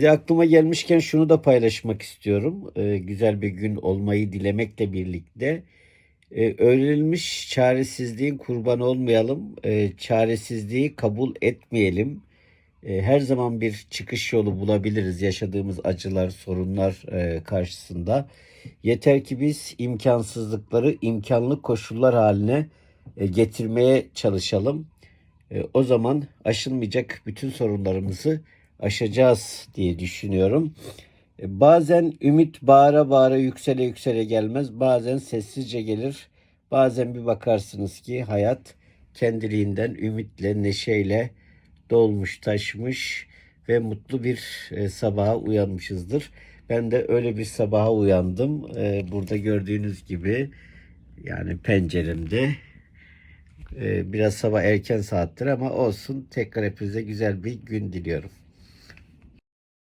Bir aklıma gelmişken şunu da paylaşmak istiyorum. Ee, güzel bir gün olmayı dilemekle birlikte. Ee, öğrenilmiş çaresizliğin kurbanı olmayalım. Ee, çaresizliği kabul etmeyelim. Ee, her zaman bir çıkış yolu bulabiliriz yaşadığımız acılar, sorunlar e, karşısında. Yeter ki biz imkansızlıkları imkanlı koşullar haline e, getirmeye çalışalım. E, o zaman aşılmayacak bütün sorunlarımızı aşacağız diye düşünüyorum. E, Bazen ümit bağıra bağıra yüksele yüksele gelmez. Bazen sessizce gelir. Bazen bir bakarsınız ki hayat kendiliğinden ümitle, neşeyle dolmuş, taşmış ve mutlu bir e, sabaha uyanmışızdır. Ben de öyle bir sabaha uyandım. E, Burada gördüğünüz gibi yani penceremde biraz sabah erken saattir ama olsun. Tekrar hepinize güzel bir gün diliyorum.